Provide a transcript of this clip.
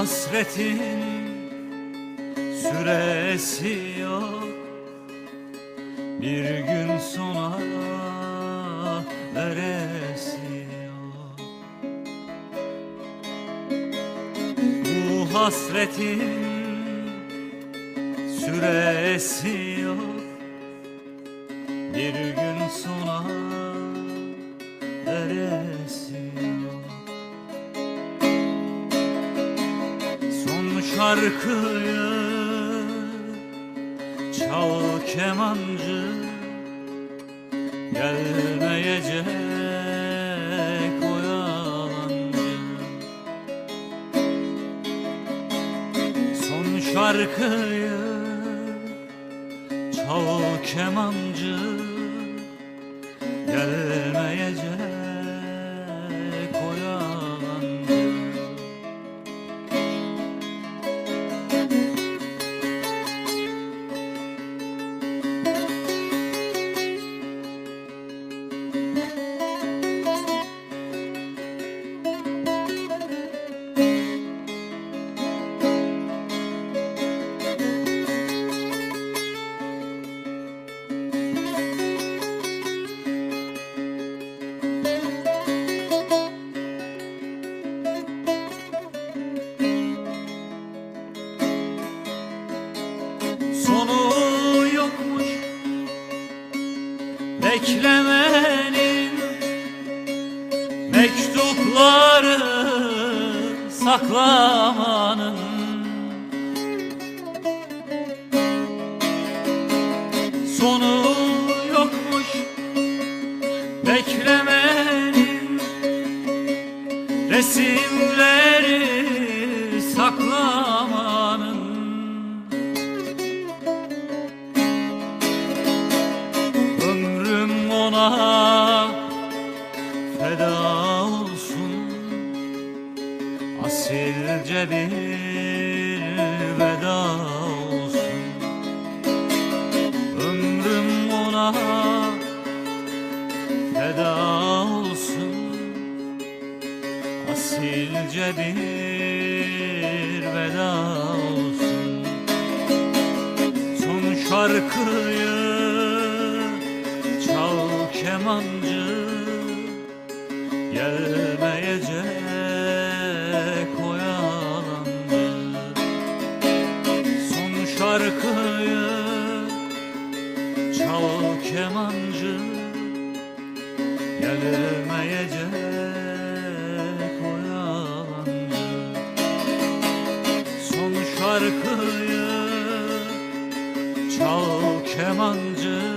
hasretin süresi yok. Bir gün sona veresi yok. Bu hasretin süresi yok. Bir gün sona şarkıyı çal kemancı Gelmeyecek o yalancı. Son şarkıyı çal kemancı Gelmeyecek sonu yokmuş. Beklemenin mektupları saklamanın. Sonu yokmuş. Beklemenin Resimleri saklamanın Asilce bir veda olsun. Ömrüm ona feda olsun. Asilce bir veda olsun. Son şarkıyı çal kemancı Gelmeyecek kemancı Gelmeyecek o yalancı. Son şarkıyı çal kemancı